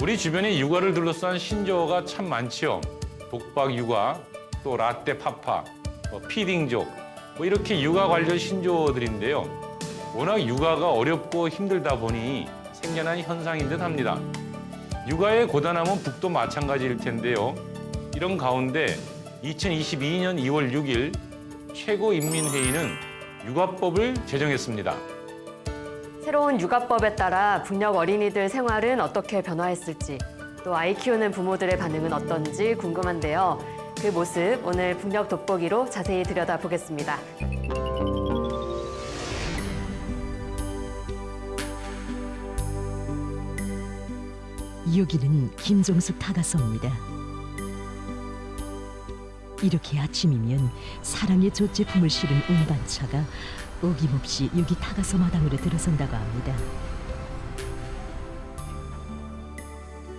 우리 주변에 육아를 둘러싼 신조어가 참 많지요. 독박 육아, 또 라떼 파파, 뭐 피딩족, 뭐 이렇게 육아 관련 신조어들인데요. 워낙 육아가 어렵고 힘들다 보니 생겨난 현상인 듯 합니다. 육아의 고단함은 북도 마찬가지일 텐데요. 이런 가운데 2022년 2월 6일 최고인민회의는 육아법을 제정했습니다. 새로운 육아법에 따라 북녘 어린이들 생활은 어떻게 변화했을지 또 아이 키우는 부모들의 반응은 어떤지 궁금한데요. 그 모습 오늘 북녘 돋보기로 자세히 들여다보겠습니다. 여기는 김종숙 타가서입니다. 이렇게 아침이면 사랑의 조제품을 실은 운반차가 어김없이 여기 타가서 마당으로 들어선다고 합니다.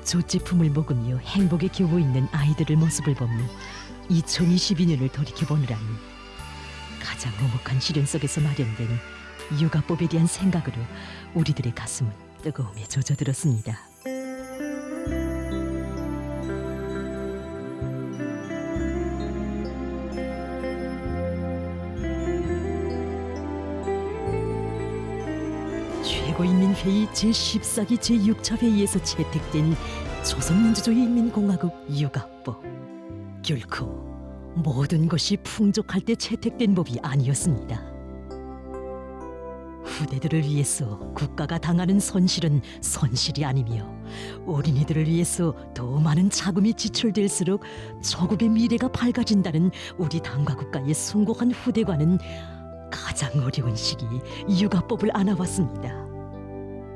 조제품을 먹으며 행복에 겨워 있는 아이들의 모습을 보며 2022년을 돌이켜보느라니 가장 오목한 시련 속에서 마련된 육아법에 대한 생각으로 우리들의 가슴은 뜨거움에 젖어들었습니다. 최고인민회의 제14기 제6차 회의에서 채택된 조선민주주의인민공화국 육아법. 결코 모든 것이 풍족할 때 채택된 법이 아니었습니다. 후대들을 위해서 국가가 당하는 손실은 손실이 아니며 어린이들을 위해서 더 많은 자금이 지출될수록 조국의 미래가 밝아진다는 우리 당과 국가의 숭고한 후대과는 가장 어려운 시기 육아법을 안아왔습니다.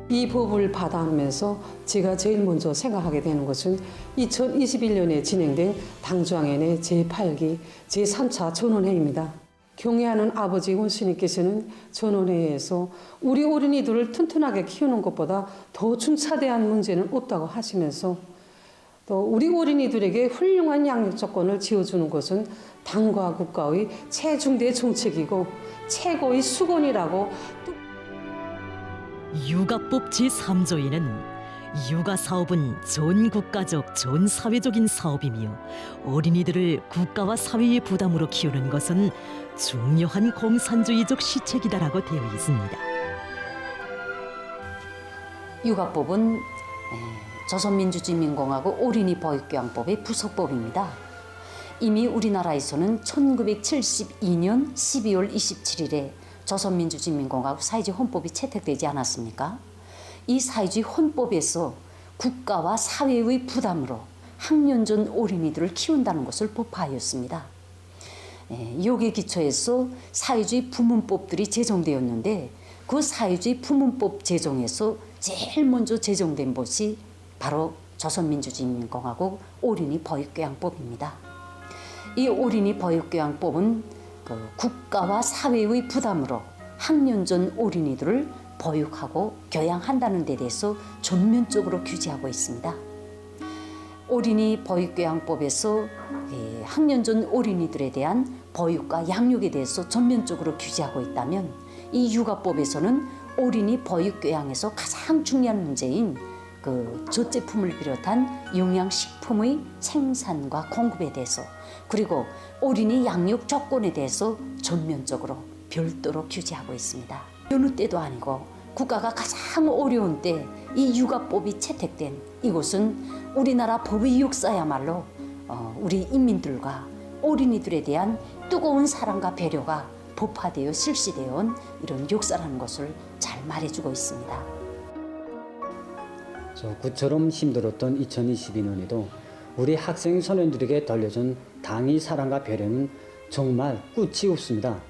이 법을 받아하면서 제가 제일 먼저 생각하게 되는 것은 2021년에 진행된 당주항연의 제8기 제3차 전원회의입니다. 경애하는 아버지 원수님께서는 전원회의에서 우리 어린이들을 튼튼하게 키우는 것보다 더 중차대한 문제는 없다고 하시면서 또 우리 어린이들에게 훌륭한 양육 조건을 지어주는 것은 당과 국가의 최중대 정책이고 최고의 수건이라고 육아법 제 3조에는 육아 사업은 전 국가적, 전 사회적인 사업이며 어린이들을 국가와 사회의 부담으로 키우는 것은 중요한 공산주의적 시책이다라고 되어 있습니다. 육아법은 에, 조선민주주의인민공화국 어린이 보육교양법의 부속법입니다. 이미 우리나라에서는 1972년 12월 27일에 조선민주주의인민공화국 사회주의 헌법이 채택되지 않았습니까? 이 사회주의 헌법에서 국가와 사회의 부담으로 학년 전 어린이들을 키운다는 것을 법화하였습니다. 예, 여기에 기초해서 사회주의 부문법들이 제정되었는데 그 사회주의 부문법 제정에서 제일 먼저 제정된 것이 바로 조선민주주의인민공화국 어린이 보육교양법입니다. 이 어린이 보육교양법은 그 국가와 사회의 부담으로 학년 전 어린이들을 보육하고 교양한다는 데 대해서 전면적으로 규제하고 있습니다. 어린이 보육교양법에서 예, 학년 전 어린이들에 대한 보육과 양육에 대해서 전면적으로 규제하고 있다면 이 육아법에서는 어린이 보육교양에서 가장 중요한 문제인 그 젖제품을 비롯한 영양식품의 생산과 공급에 대해서 그리고 어린이 양육 조건에 대해서 전면적으로 별도로 규제하고 있습니다. 어느 때도 아니고 국가가 가장 어려운 때 이 육아법이 채택된 이곳은 우리나라 법의 역사야말로 어, 우리 인민들과 어린이들에 대한 뜨거운 사랑과 배려가 법화되어 실시되어 온 이런 역사라는 것을 잘 말해주고 있습니다. 저 구처럼 힘들었던 2022년에도 우리 학생 소년들에게 돌려준 당의 사랑과 배려는 정말 끝이 없습니다.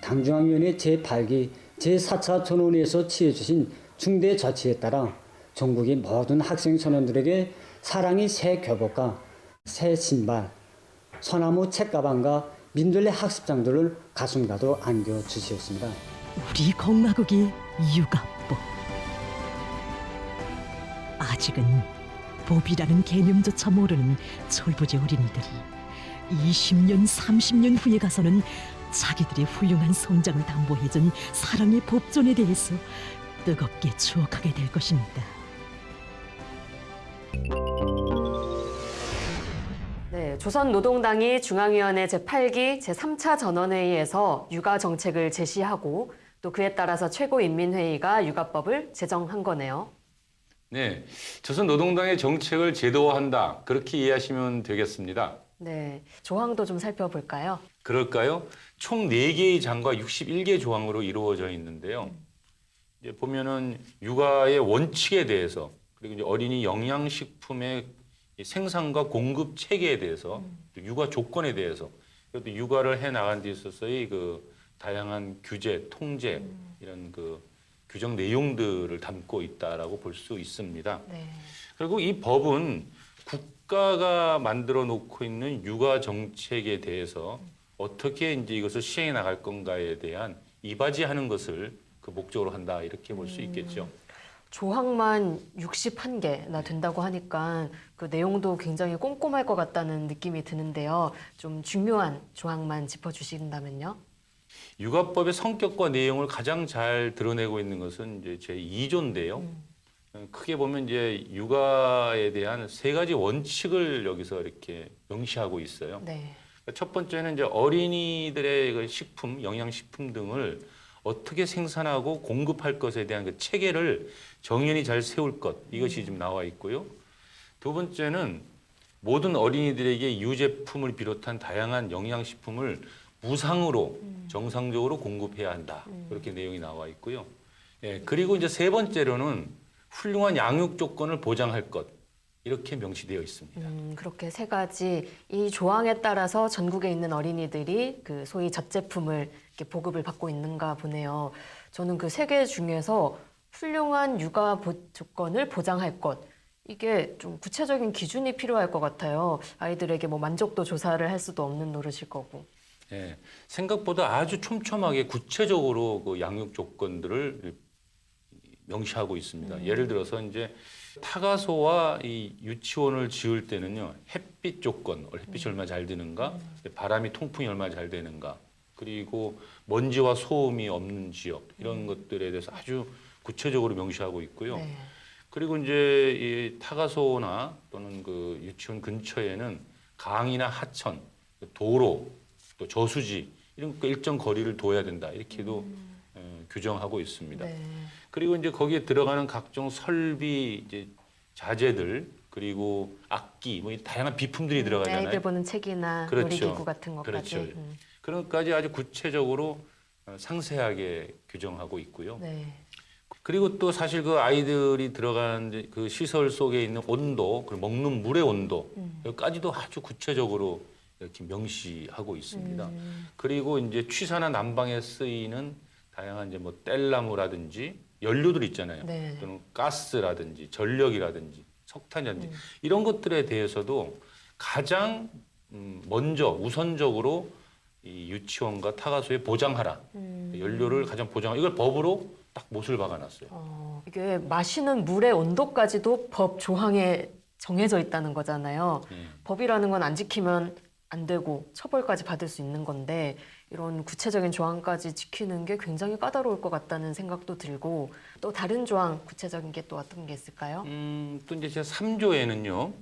당중앙위원회 제8기 제4차 전원회에서 취해주신 중대 조치에 따라 전국의 모든 학생 소년들에게 사랑의 새 교복과 새 신발, 소나무 책가방과 민들레 학습장들을 가슴가도 안겨 주시었습니다. 우리 공화국의 육아법. 아직은 법이라는 개념조차 모르는 철부지 어린이들이 20년, 30년 후에 가서는 자기들의 훌륭한 성장을 담보해준 사랑의 법존에 대해서 뜨겁게 추억하게 될 것입니다. 네, 조선노동당이 중앙위원회 제8기 제3차 전원회의에서 육아 정책을 제시하고 또 그에 따라서 최고인민회의가 육아법을 제정한 거네요. 네, 조선 노동당의 정책을 제도화한다 그렇게 이해하시면 되겠습니다. 네, 조항도 좀 살펴볼까요? 그럴까요? 총 4개의 장과 61개 조항으로 이루어져 있는데요. 이제 보면은 육아의 원칙에 대해서 그리고 이제 어린이 영양식품의 이 생산과 공급 체계에 대해서 또 육아 조건에 대해서 또 육아를 해 나간 데 있어서의 그 다양한 규제, 통제 이런 그 규정 내용들을 담고 있다라고 볼 수 있습니다. 네. 그리고 이 법은 국가가 만들어 놓고 있는 육아 정책에 대해서 어떻게 이제 이것을 시행해 나갈 건가에 대한 이바지하는 것을 그 목적으로 한다 이렇게 볼 수 있겠죠. 조항만 61개나 된다고 하니까 그 내용도 굉장히 꼼꼼할 것 같다는 느낌이 드는데요. 좀 중요한 조항만 짚어주신다면요. 육아법의 성격과 내용을 가장 잘 드러내고 있는 것은 이제 제 2조인데요. 크게 보면 이제 육아에 대한 세 가지 원칙을 여기서 이렇게 명시하고 있어요. 네. 첫 번째는 이제 어린이들의 그 식품, 영양식품 등을 어떻게 생산하고 공급할 것에 대한 그 체계를 정연히 잘 세울 것 이것이 지금 나와 있고요. 두 번째는 모든 어린이들에게 유제품을 비롯한 다양한 영양식품을 무상으로 정상적으로 공급해야 한다 그렇게 내용이 나와 있고요. 예, 그리고 이제 세 번째로는 훌륭한 양육 조건을 보장할 것 이렇게 명시되어 있습니다. 음, 그렇게 세 가지 이 조항에 따라서 전국에 있는 어린이들이 그 소위 젖제품을 이렇게 보급을 받고 있는가 보네요. 저는 그 세 개 중에서 훌륭한 육아 보- 조건을 보장할 것 이게 좀 구체적인 기준이 필요할 것 같아요. 아이들에게 뭐 만족도 조사를 할 수도 없는 노릇일 거고. 예, 생각보다 아주 촘촘하게 구체적으로 그 양육 조건들을 명시하고 있습니다. 예를 들어서 이제 타가소와 이 유치원을 지을 때는요 햇빛 조건, 햇빛이 얼마나 잘 드는가, 바람이 통풍이 얼마나 잘 되는가, 그리고 먼지와 소음이 없는 지역 이런 것들에 대해서 아주 구체적으로 명시하고 있고요. 네. 그리고 이제 이 타가소나 또는 그 유치원 근처에는 강이나 하천, 도로, 또 저수지 이런 거 일정 거리를 둬야 된다 이렇게도 어, 규정하고 있습니다. 네. 그리고 이제 거기에 들어가는 각종 설비 이제 자재들 그리고 악기 뭐이 다양한 비품들이 아이들 들어가잖아요. 보는 책이나 그렇죠. 놀이기구 같은 것까지. 그렇죠. 음, 그런 것까지 아주 구체적으로 어, 상세하게 규정하고 있고요. 네. 그리고 또 사실 그 아이들이 들어가는 그 시설 속에 있는 온도, 그리고 먹는 물의 온도, 음. 여기까지도 아주 구체적으로 이렇게 명시하고 있습니다. 음. 그리고 이제 취사나 난방에 쓰이는 다양한 이제 뭐 뗄나무라든지 연료들 있잖아요. 네. 또는 가스라든지 전력이라든지 석탄이라든지 음. 이런 것들에 대해서도 가장 음, 먼저 우선적으로 이 유치원과 타가소에 보장하라. 음. 연료를 가장 보장. 이걸 법으로 딱 못을 박아놨어요. 어, 이게 마시는 물의 온도까지도 법 조항에 정해져 있다는 거잖아요. 예. 법이라는 건 안 지키면 안 되고 처벌까지 받을 수 있는 건데 이런 구체적인 조항까지 지키는 게 굉장히 까다로울 것 같다는 생각도 들고 또 다른 조항 구체적인 게 또 어떤 게 있을까요? 음, 또 이제 제 3조에는요.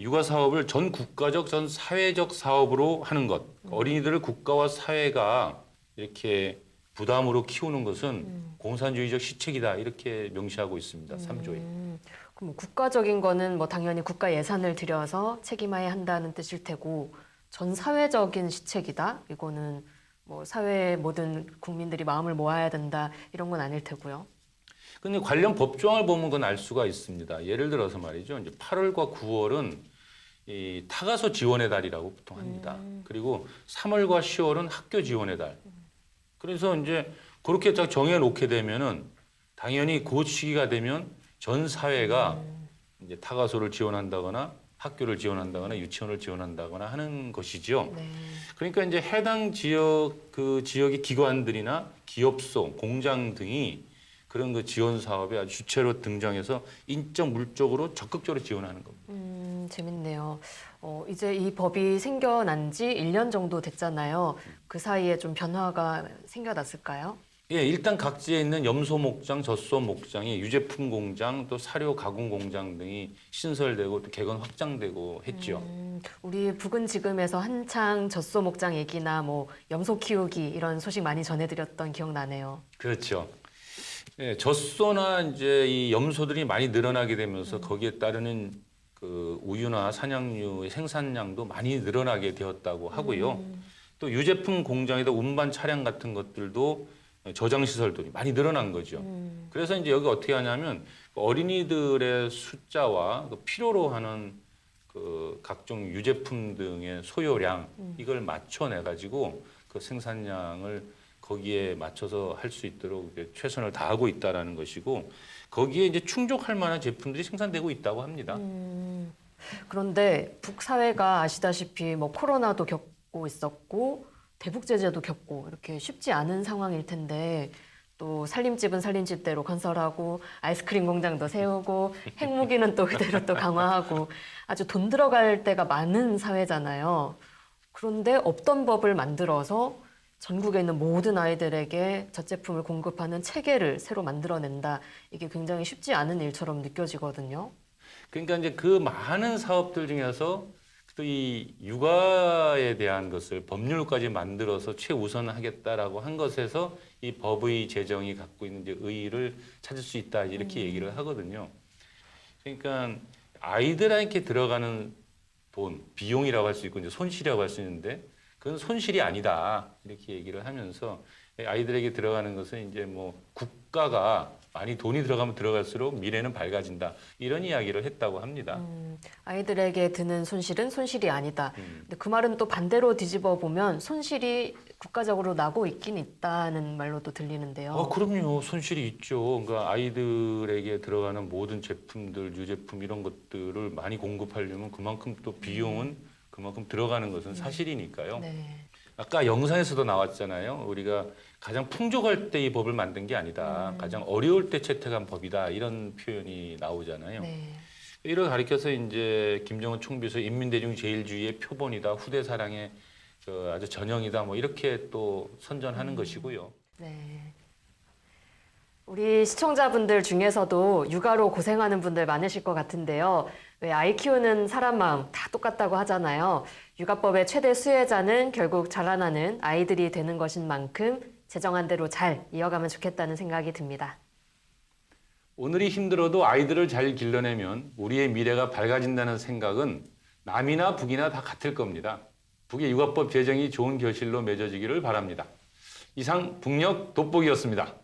육아 사업을 전 국가적 전 사회적 사업으로 하는 것. 어린이들을 국가와 사회가 이렇게 부담으로 키우는 것은 공산주의적 시책이다. 이렇게 명시하고 있습니다. 3조에. 음, 그럼 뭐 국가적인 거는 뭐 당연히 국가 예산을 들여서 책임해야 한다는 뜻일 테고 전 사회적인 시책이다. 이거는 뭐 사회 모든 국민들이 마음을 모아야 된다. 이런 건 아닐 테고요. 근데 관련 법조항을 보면 그건 알 수가 있습니다. 예를 들어서 말이죠. 이제 8월과 9월은 이 타가소 지원의 달이라고 보통 합니다. 그리고 3월과 10월은 학교 지원의 달. 그래서 이제 그렇게 딱 정해 놓게 되면은 당연히 그 시기가 되면 전 사회가 이제 타가소를 지원한다거나 학교를 지원한다거나 유치원을 지원한다거나 하는 것이죠. 네. 그러니까 이제 해당 지역 그 지역의 기관들이나 기업소, 공장 등이 그런 그 지원 사업에 아주 주체로 등장해서 인적 물적으로 적극적으로 지원하는 겁니다. 음, 재밌네요. 어, 이제 이 법이 생겨난 지 1년 정도 됐잖아요. 그 사이에 좀 변화가 생겨났을까요? 예, 일단 각지에 있는 염소 목장, 젖소 목장이 유제품 공장, 또 사료 가공 공장 등이 신설되고 또 개건 확장되고 했죠. 음, 우리 북은 지금에서 한창 젖소 목장 얘기나 뭐 염소 키우기 이런 소식 많이 전해드렸던 기억 나네요. 그렇죠. 예, 젖소나 이제 이 염소들이 많이 늘어나게 되면서 거기에 따르는 그 우유나 사냥류의 생산량도 많이 늘어나게 되었다고 하고요. 또 유제품 공장에다 운반 차량 같은 것들도 저장 시설들이 많이 늘어난 거죠. 그래서 이제 여기 어떻게 하냐면 어린이들의 숫자와 그 필요로 하는 그 각종 유제품 등의 소요량 이걸 맞춰내 가지고 그 생산량을 거기에 맞춰서 할 수 있도록 최선을 다하고 있다라는 것이고 거기에 이제 충족할 만한 제품들이 생산되고 있다고 합니다. 그런데 북 사회가 아시다시피 뭐 코로나도 겪고 있었고 대북 제재도 겪고 이렇게 쉽지 않은 상황일 텐데 또 살림집은 살림집대로 건설하고 아이스크림 공장도 세우고 핵무기는 또 그대로 또 강화하고 아주 돈 들어갈 때가 많은 사회잖아요. 그런데 없던 법을 만들어서 전국에 있는 모든 아이들에게 젖제품을 공급하는 체계를 새로 만들어낸다. 이게 굉장히 쉽지 않은 일처럼 느껴지거든요. 그러니까 이제 그 많은 사업들 중에서 또 이 육아에 대한 것을 법률까지 만들어서 최우선하겠다라고 한 것에서 이 법의 제정이 갖고 있는 이제 의의를 찾을 수 있다 이렇게 얘기를 하거든요. 그러니까 아이들한테 들어가는 돈, 비용이라고 할 수 있고 이제 손실이라고 할 수 있는데 그건 손실이 아니다 이렇게 얘기를 하면서 아이들에게 들어가는 것은 이제 뭐 국가가 많이 돈이 들어가면 들어갈수록 미래는 밝아진다 이런 이야기를 했다고 합니다. 음, 아이들에게 드는 손실은 손실이 아니다. 음. 근데 그 말은 또 반대로 뒤집어 보면 손실이 국가적으로 나고 있긴 있다는 말로도 들리는데요. 어, 그럼요. 손실이 있죠. 그러니까 아이들에게 들어가는 모든 제품들, 유제품 이런 것들을 많이 공급하려면 그만큼 또 비용은 그만큼 들어가는 것은 사실이니까요. 네. 아까 영상에서도 나왔잖아요. 우리가 가장 풍족할 때 이 법을 만든 게 아니다. 가장 어려울 때 채택한 법이다. 이런 표현이 나오잖아요. 네. 이를 가리켜서 이제 김정은 총비서 인민대중 제일주의의 표본이다. 후대 사랑의 그 아주 전형이다. 뭐 이렇게 또 선전하는 것이고요. 네. 우리 시청자분들 중에서도 육아로 고생하는 분들 많으실 것 같은데요. 왜 아이 키우는 사람 마음 다 똑같다고 하잖아요. 육아법의 최대 수혜자는 결국 자라나는 아이들이 되는 것인 만큼 제정한 대로 잘 이어가면 좋겠다는 생각이 듭니다. 오늘이 힘들어도 아이들을 잘 길러내면 우리의 미래가 밝아진다는 생각은 남이나 북이나 다 같을 겁니다. 북의 육아법 제정이 좋은 결실로 맺어지기를 바랍니다. 이상 북녘 돋보기였습니다.